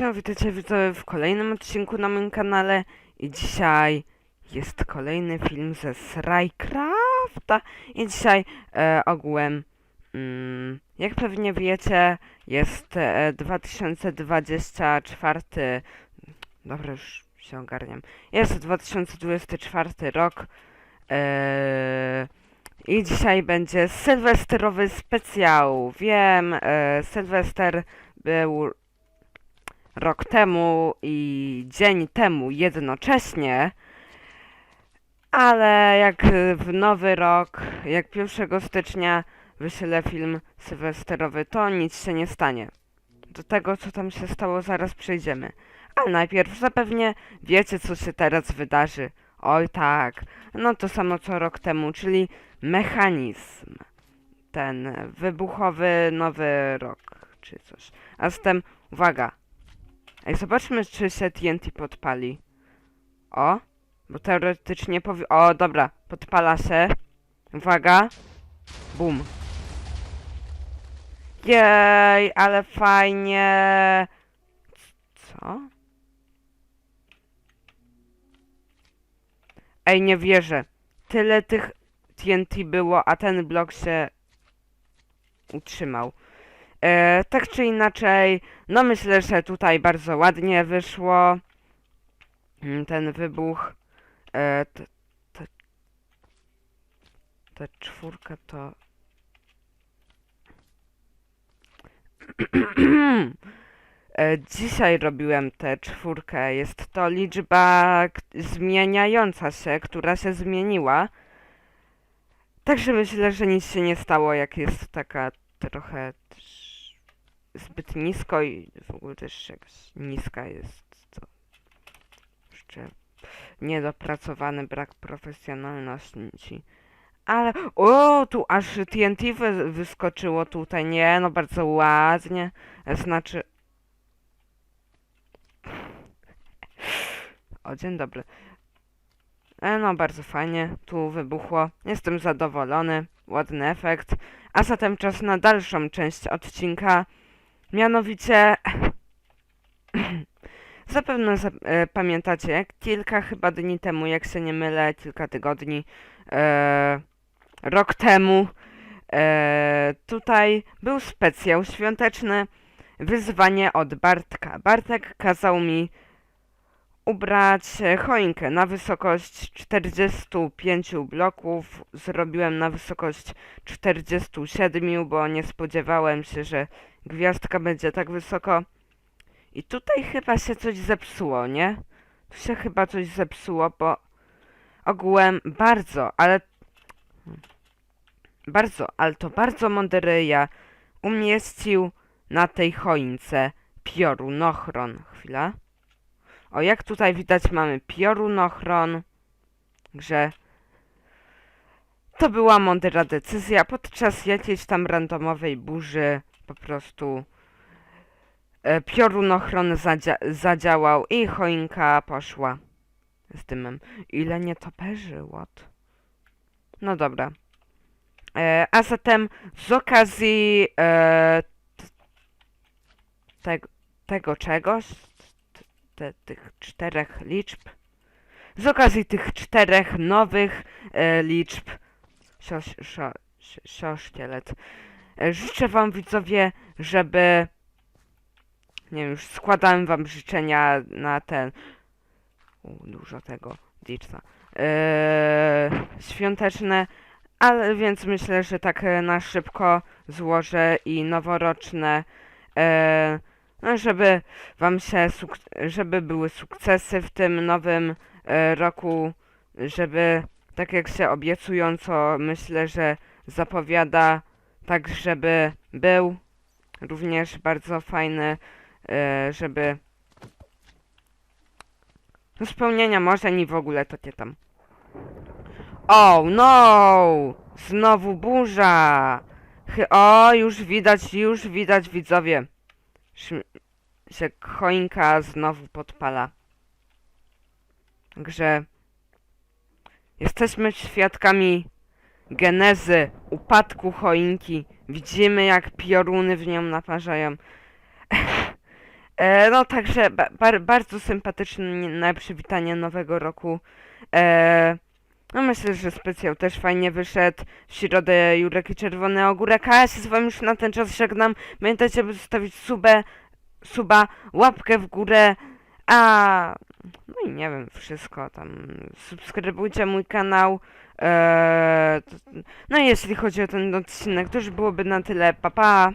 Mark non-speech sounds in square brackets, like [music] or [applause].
No, witajcie widzowie w kolejnym odcinku na moim kanale. I dzisiaj jest kolejny film ze Srycrafta. I dzisiaj e, ogółem, mm, jak pewnie wiecie, jest e, 2024, dobra już się ogarniam, jest 2024 rok e, i dzisiaj będzie sylwestrowy specjał, wiem, e, Sylwester był rok temu i dzień temu jednocześnie, ale jak w nowy rok, jak 1 stycznia wyślę film sylwesterowy, to nic się nie stanie. Do tego, co tam się stało, zaraz przejdziemy. Ale najpierw zapewnie wiecie, co się teraz wydarzy. Oj tak, no to samo co rok temu, czyli mechanizm. Ten wybuchowy nowy rok, czy coś. A zatem, uwaga, Ej, zobaczmy, czy się TNT podpali. O, bo teoretycznie powi... O, dobra, podpala się. Uwaga. Bum. Jej, ale fajnie. Co? Ej, nie wierzę. Tyle tych TNT było, a ten blok się utrzymał. E, tak czy inaczej, no myślę, że tutaj bardzo ładnie wyszło mm, ten wybuch. E, te, te, te czwórka to... [clears throat] E, Dzisiaj robiłem tę czwórkę. Jest to liczba zmieniająca się, która się zmieniła. Także myślę, że nic się nie stało, jak jest taka trochę zbyt nisko i w ogóle też jakaś niska jest to jeszcze niedopracowany brak profesjonalności. Ale o, tu aż TNT wy, wyskoczyło tutaj. Nie, no bardzo ładnie. Znaczy O, dzień dobry. E, no, bardzo fajnie. Tu wybuchło. Jestem zadowolony. Ładny efekt. A zatem czas na dalszą część odcinka. Mianowicie... [clears throat] Zapewne za, e, pamiętacie, kilka chyba dni temu, jak się nie mylę, kilka tygodni, e, rok temu, e, tutaj był specjał świąteczny, wyzwanie od Bartka. Bartek kazał mi ubrać choinkę na wysokość 45 bloków. Zrobiłem na wysokość 47, bo nie spodziewałem się, że gwiazdka będzie tak wysoko. I tutaj chyba się coś zepsuło, nie? Tu się chyba coś zepsuło, bo ogółem bardzo, ale bardzo, ale to bardzo mądry ja umieścił na tej choince piorunochron. Chwila. O, jak tutaj widać mamy piorunochron, że to była mądra decyzja. Podczas jakiejś tam randomowej burzy po prostu e, piorunochron zadzia zadziałał i choinka poszła z dymem. Ile nietoperzy, what? No dobra. E, a zatem z okazji e, t- tego, czegoś, te, tych czterech liczb. Z okazji tych czterech nowych e, liczb sio, sio, sio, sio życzę wam widzowie, żeby nie wiem, już składałem wam życzenia na ten u, dużo tego liczba. E, świąteczne, ale więc myślę, że tak na szybko złożę i noworoczne e, no, żeby wam się, żeby były sukcesy w tym nowym e, roku, żeby tak jak się obiecująco myślę, że zapowiada, tak żeby był również bardzo fajny, e, żeby do spełnienia marzeń i w ogóle to nie tam. Oh no! Znowu burza! O, już widać, już widać widzowie. Się choinka znowu podpala. Także jesteśmy świadkami genezy upadku choinki. Widzimy jak pioruny w nią naparzają. [laughs] E, no także ba bar bardzo sympatyczne przywitanie nowego roku. E, no myślę, że specjal też fajnie wyszedł. W środę Jurek i Czerwony Ogórek. A ja się z wami już na ten czas żegnam. Pamiętajcie, by zostawić subę, suba, łapkę w górę. A i nie wiem, wszystko tam. Subskrybujcie mój kanał. Eee, to- no i jeśli chodzi o ten odcinek, to już byłoby na tyle. Pa pa!